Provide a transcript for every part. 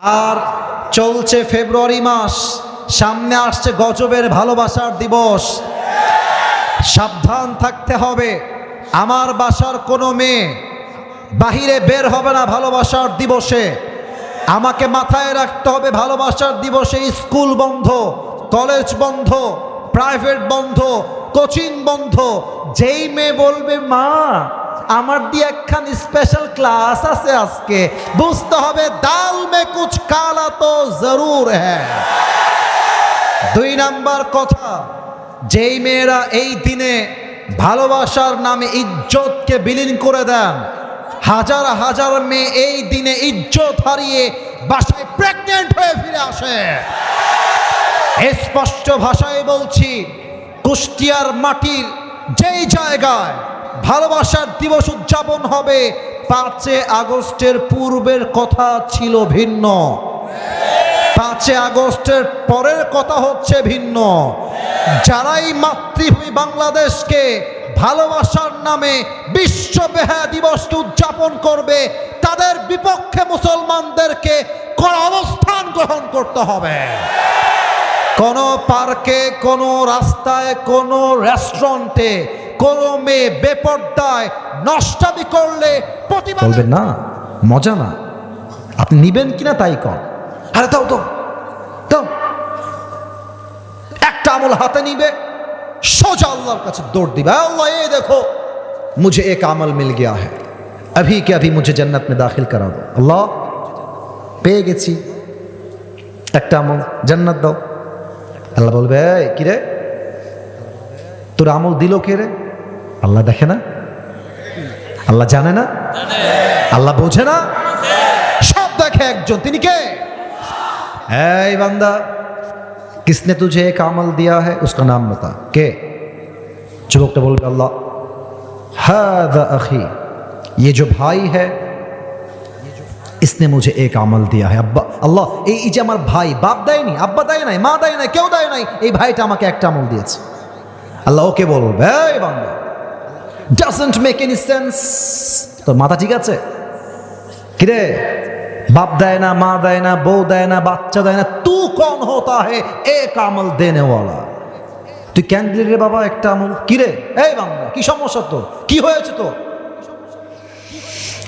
আর চলছে ফেব্রুয়ারি মাস। সামনে আসছে গজবের ভালোবাসার দিবস। সাবধান থাকতে হবে। আমার বাসার কোনো মেয়ে বাহিরে বের হবে না ভালোবাসার দিবসে। আমাকে মাথায় রাখতে হবে ভালোবাসার দিবসে স্কুল বন্ধ, কলেজ বন্ধ, প্রাইভেট বন্ধ, কোচিং বন্ধ। যেই মেয়ে বলবে, মা আমার দিয়ে একখান স্পেশাল ক্লাস আছে আজকে। বুঝতে হবে দাল মে কুচ কালা তো জরুর হ্যাঁ। দুই নাম্বার কথা, যেই মেয়েরা এই দিনে ভালোবাসার নামে ইজ্জতকে বিলীন করে দেন, হাজার হাজার মেয়ে এই দিনে ইজ্জত হারিয়ে বাসায় প্রেগনেন্ট হয়ে ফিরে আসে। স্পষ্ট ভাষায় বলছি, কুষ্টিয়ার মাটির যেই জায়গায় ভালোবাসার দিবস উদযাপন হবে। পাঁচে আগস্টের পূর্বের কথা ছিল ভিন্ন। পাঁচে আগস্টের পরের কথা হচ্ছে ভিন্ন। যারাই মাতৃভূমি বাংলাদেশকে ভালোবাসার নামে বিশ্ব বেহা দিবসকে উদযাপন করবে, তাদের বিপক্ষে মুসলমানদেরকে অবস্থান গ্রহণ করতে হবে। কোনো পার্কে, কোনো রাস্তায়, কোনো রেস্টুরেন্টে কোনো মেয়ে বেপর্দায় নষ্টামি করলে প্রতিবাদ বলবেন না মজা না আপনি নিবেন কিনা তাই কর আরে দাও তো দাও একটা আমল হাতে নিবে সোজা আল্লাহর কাছে দৌড় দিবে আল্লাহ এই দেখো मुझे एक अमल मिल गया है अभी के अभी मुझे जन्नत में दाखिल करा दो আল্লাহ পেয়ে গেছি একটা আমল জান্নাত দাও আল্লাহ বলবে "এই, কি রে তোর আমল দিল কে রে আল্লাহ দেখে না আল্লাহ জানে না আল্লাহ বোঝে না সব দেখে একজন তিনি কে এই बंदा किसने तुझे एक अमल दिया है उसका नाम बता के যুবকটা বলবে আল্লাহ हादा अखी ये जो भाई है इसने मुझे एक अमल दिया है अब्बा আল্লাহ এই এই যে আমার ভাই বাপ দেয়নি আব্বা দেয় নাই মা দেয় নাই কেউ দেয় নাই এই ভাইটা আমাকে একটা আমল দিয়েছে আল্লাহ ওকে বলবে এই বান্দা doesn't make any sense তোর মাথা ঠিক আছে? কিরে? বাপ দেয় না, মা দেয় না, বউ দেয় না, বাচ্চা দেয় না, তু কন হতা হে এক আমল দেনে ওয়ালা তুই কেন রে বাবা একটা আমল? কিরে? এই বাংলা কি সমস্যা তোর? কি হয়েছে তোর?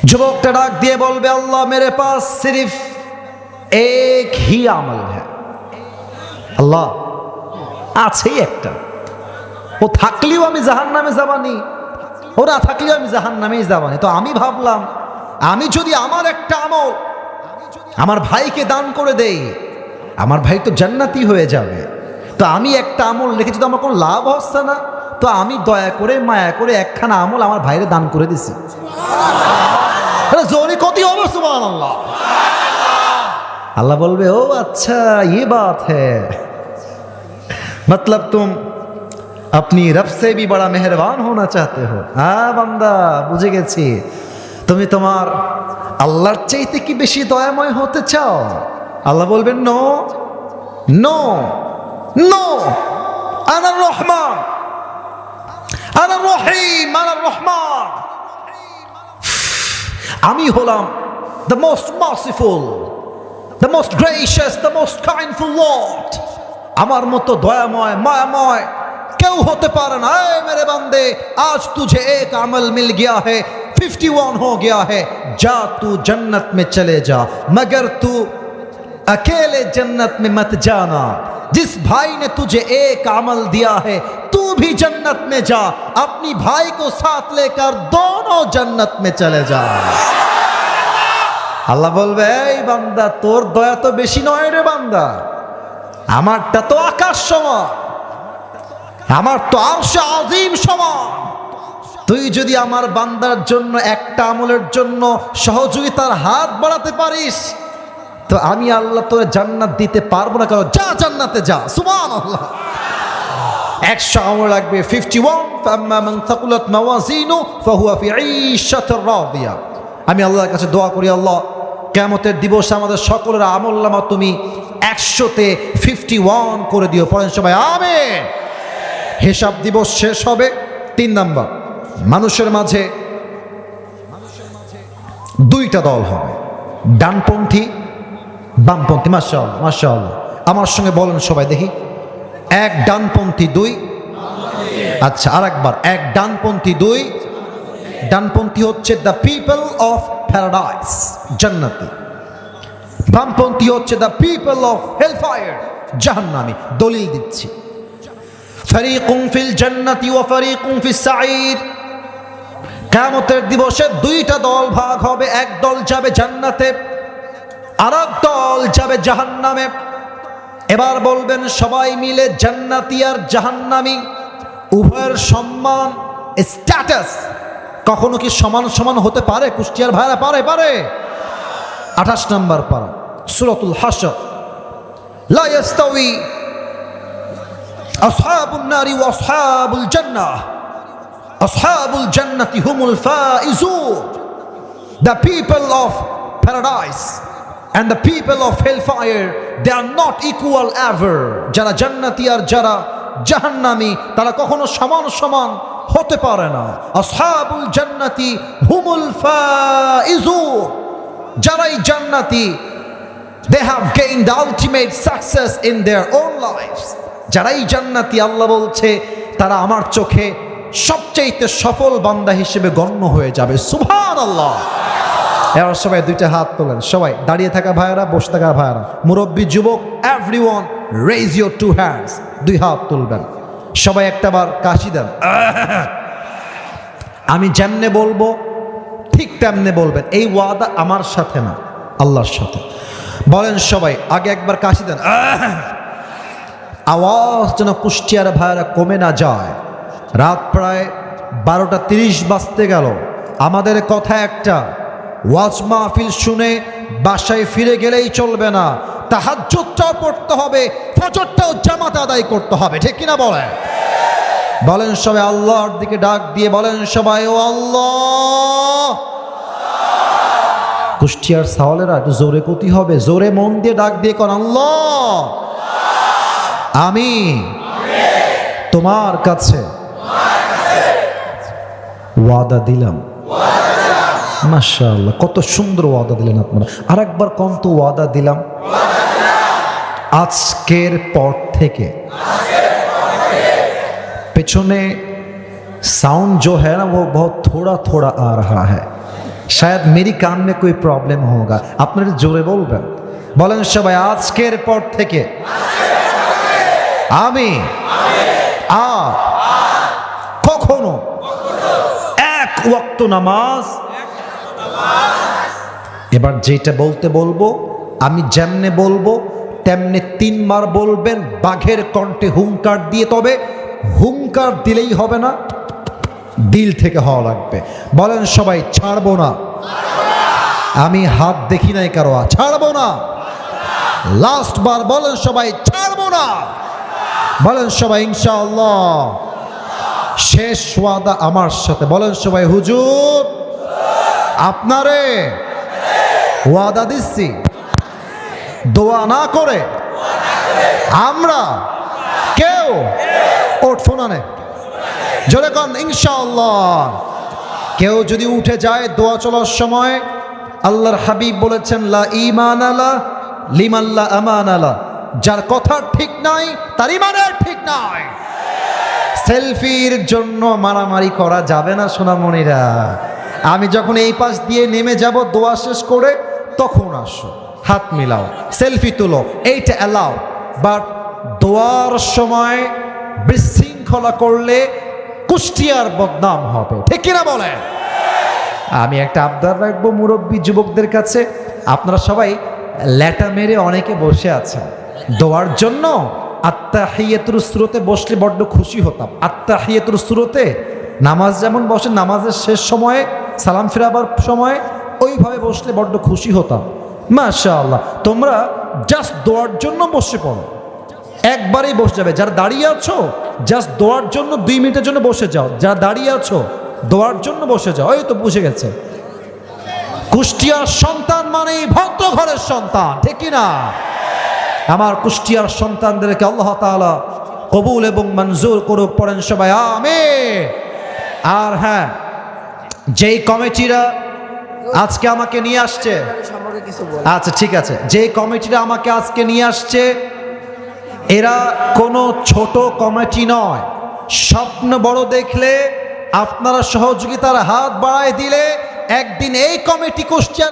যুবকটা ডাক দিয়ে বলবে, আল্লাহ মেরে পাস, সিরিফ। এক হি আমল হ্যাঁ আল্লাহ, আছেই একটা। ও থাকলেও আমি জাহান নামে যাবানি। ওরা থাকলেও আমি জাহান নামেই না। তো আমি ভাবলাম, আমি যদি আমার একটা আমল, আমার ভাইকে দান করে দেই, আমার ভাই তো জান্নাতি হয়ে যাবে। তো আমি একটা আমল রেখে, যদি আমার কোনো লাভ হচ্ছে না, তো আমি দয়া করে, মায়া করে একখানা আমল আমার ভাইরে দান করে দিছি। জোরে কতই হবে সুমান আল্লাহ আল্লাহ বলবে, ও আচ্ছা ইয়ে বাত হ্যাঁ মতলব তুম अपनी रब से भी बड़ा मेहरबान होना चाहते हो হ্যাঁ বান্দা বুঝে গেছি তুমি তোমার আল্লাহর চাইতে কি বেশি দয়াময় হতে চাও আল্লাহ বলবেন নো নো নো আনার রহমান আনার রহিম আনার রহমান আমি হলাম the most merciful the most gracious the most kindful lord আমার মতো দয়াময় মায়াময় কেউ হতে পারে না এ মেরে বান্দে आज तुझे एक अमल मिल गया है 51 हो गया है जा तू जन्नत में चले जा मगर तू अकेले जन्नत में मत जाना जिस भाई ने तुझे एक अमल दिया है तू भी जन्नत में जा अपनी भाई को साथ लेकर दोनों जन्नत में चले जा আল্লাহ বলবে এই বান্দা তোর দয়া তো বেশি নয় রে বান্দা আমারটা তো আকাশ সমান আমার তো আরশে আজিম সমান। তুই যদি আমার বান্দার জন্য একটা আমলের জন্য সহযোগিতার হাত বাড়াতে পারিস, তো আমি আল্লাহ তোর জান্নাত দিতে পারব না। কারণ যা জান্নাতে যা। সুমান আল্লাহ একশো আমল লাগবে ফিফটি ওয়ান আমি আল্লাহর কাছে দোয়া করি, আল্লাহ কেমতের দিবসে আমাদের সকলের আমল্লামা তুমি একশোতে ফিফটি ওয়ান করে দিও। পড়েন সবাই, আমেন। হিসাব দিবস শেষ হবে তিন নাম্বার। মানুষের মাঝে দুইটা দল হবে। ডানপন্থী, বামপন্থী মাসা মাসা আমার সঙ্গে বলেন সবাই দেখি। এক ডানপন্থী, দুই। আচ্ছা আর একবার এক ডানপন্থী, দুই। ডানপন্থী হচ্ছে দ্য পিপল অফ প্যারাডাইস জান্নাতি। বামপন্থী হচ্ছে দ্য পিপল অফ হেলফায়ার জাহান্নামি। দলিল দিচ্ছি। ফরিকুম ফিল জান্নাতি ওয়া ফরিকুম ফিস সাঈদ। কিয়ামতের দিবসে দুইটা দল ভাগ হবে, এক দল যাবে জান্নাতে আর দল যাবে জাহান্নামে। এবার বলবেন সবাই মিলে জান্নাতি আর জাহান্নামি, উভয়ের সম্মান, স্ট্যাটাস, কখনো কি সমান সমান হতে পারে? কুষ্টিয়ার ভাইরা, পারে পারে। আঠাশ নম্বর পারা, সুরতুল হাসর লা ইয়াস্তাউই আসহাবুন নারি ওয়া আসহাবুল জান্নাহ আসহাবুল জান্নাতি হুমুল Faizun the people of paradise and the people of hellfire they are not equal ever যারা জান্নাতি আর যারা জাহান্নামি তারা কখনো সমান সমান হতে পারে না আসহাবুল জান্নাতি হুমুল ফাইজুন যারাই জান্নাতি they have gained the ultimate success in their own lives যারাই জান্নাতি, আল্লাহ বলছে, তারা আমার চোখে সবচাইতে সফল বান্দা হিসেবে গণ্য হয়ে যাবে। সুভান আল্লাহ এবার সবাই দুইটা হাত তোলেন। সবাই, দাঁড়িয়ে থাকা ভাইয়েরা, বসে থাকা ভাইয়েরা। মুরব্বী, যুবক every one raise your two hands দুই হাত তুলবেন। সবাই একটাবার কাশি দেন। আমি যেমনে বলব, ঠিক তেমনে বলবেন। এই ওয়াদা আমার সাথে না, আল্লাহর সাথে। বলেন সবাই, আগে একবার কাশি দেন। আওয়াজ যেন কুষ্টিয়ার ভাইয়েরা কমে না যায়। রাত প্রায় বারোটা তিরিশ বাজতে গেল। আমাদের কথা একটা, ওয়াজ মাহফিল শুনে বাসায় ফিরে গেলেই চলবে না। তাহাজ্জুদটাও পড়তে হবে, ফজরটাও জামাত আদায় করতে হবে, ঠিক কিনা বলেন? বলেন সবাই আল্লাহর দিকে ডাক দিয়ে বলেন সবাই, ও আল্লাহ! কুষ্টিয়ার সাওয়ালেরা একটু জোরে কতি হবে, জোরে মন দিয়ে ডাক দিয়ে কর আল্লাহ! আমি তোমার কাছে ওয়াদা দিলাম মাশাআল্লাহ কত সুন্দর ওয়াদা দিলেন আপনারা আর একবার কম তো ওয়াদা দিলাম আজকের পর থেকে पेछने साउंड जो है ना वो बहुत थोड़ा थोड़ा आ रहा है शायद मेरी कान में कोई প্রবলেম होगा আপনারা জোরে বলবেন বলেন সবাই আজকের পর থেকে আমি? আর? কখনো? এক ওয়াক্ত নামাজ। এবার যেটা বলতে বলব, আমি যেমনে বলব, তেমনি তিনবার বলবেন, বাঘের কণ্ঠে হুঙ্কার দিয়ে, তবে হুঙ্কার দিলেই হবে না, দিল থেকে হওয়া লাগবে। বলেন সবাই, ছাড়বো না। আমি হাত দেখি নাই কারও, ছাড়বো না। লাস্ট বার বলেন সবাই, ছাড়বো না। বলেন সবাই, ইনশাআল্লাহ। শেষ ওয়াদা আমার সাথে। বলেন সবাই, হুজুর, আপনারে ওয়াদা দিচ্ছি। দোয়া না করে আমরা কেউ ওট ফোনানে জোরে কন, ইনশাআল্লাহ। কেউ যদি উঠে যায় দোয়া চলার সময়, আল্লাহর হাবিব বলেছেন, লা ইমান আলা লিমাল্লা আমান আলা যার কথা ঠিক নাই, তার ইমানের ঠিক নাই। সেলফির জন্য মারামারি করা যাবে না, সোনামণিরা। আমি যখন এই পাশ দিয়ে নেমে যাব, দোয়া শেষ করে তখন আসো, হাত মিলাও, সেলফি তুলো, এইটা অ্যালাও বাট দোয়ার সময় বিশৃঙ্খলা করলে কুষ্টিয়ার বদনাম হবে, ঠিক কিনা বলে আমি একটা আবদার রাখব মুরব্বী যুবকদের কাছে, আপনারা সবাই ল্যাটা মেরে অনেকে বসে আছেন। দোয়ার জন্য আত্মা হিয়েতুর স্রোতে বসলে বড্ড খুশি হতাম। আত্মা হিয়েতুর স্রোতে নামাজ যেমন বসে, নামাজের শেষ সময়ে, সালাম ফেরাবার সময় ওইভাবে বসলে বড্ড খুশি হতাম। মাশা আল্লাহ তোমরা জাস্ট দোয়ার জন্য বসে পড়ো। একবারেই বসে যাবে। যারা দাঁড়িয়ে আছো জাস্ট দোয়ার জন্য দুই মিনিটের জন্য বসে যাও। যারা দাঁড়িয়ে আছো, দোয়ার জন্য বসে যাও। ওই তো বুঝে গেছে। কুষ্টিয়ার সন্তান মানেই ভক্ত ঘরের সন্তান, ঠিক না? আমার কুষ্টিয়ার সন্তানদেরকে আল্লাহ তাআলা কবুল এবং মঞ্জুর করুক, পড়েন সবাই আমে আর হ্যাঁ যেই কমিটিরা আজকে আমাকে নিয়ে আসছে আচ্ছা ঠিক আছে যে কমিটিরা আমাকে আজকে নিয়ে আসছে, এরা কোনো ছোট কমিটি নয়। স্বপ্ন বড় দেখলে আপনারা সহযোগিতার হাত বাড়ায় দিলে একদিন এই কমিটি কুষ্টিয়া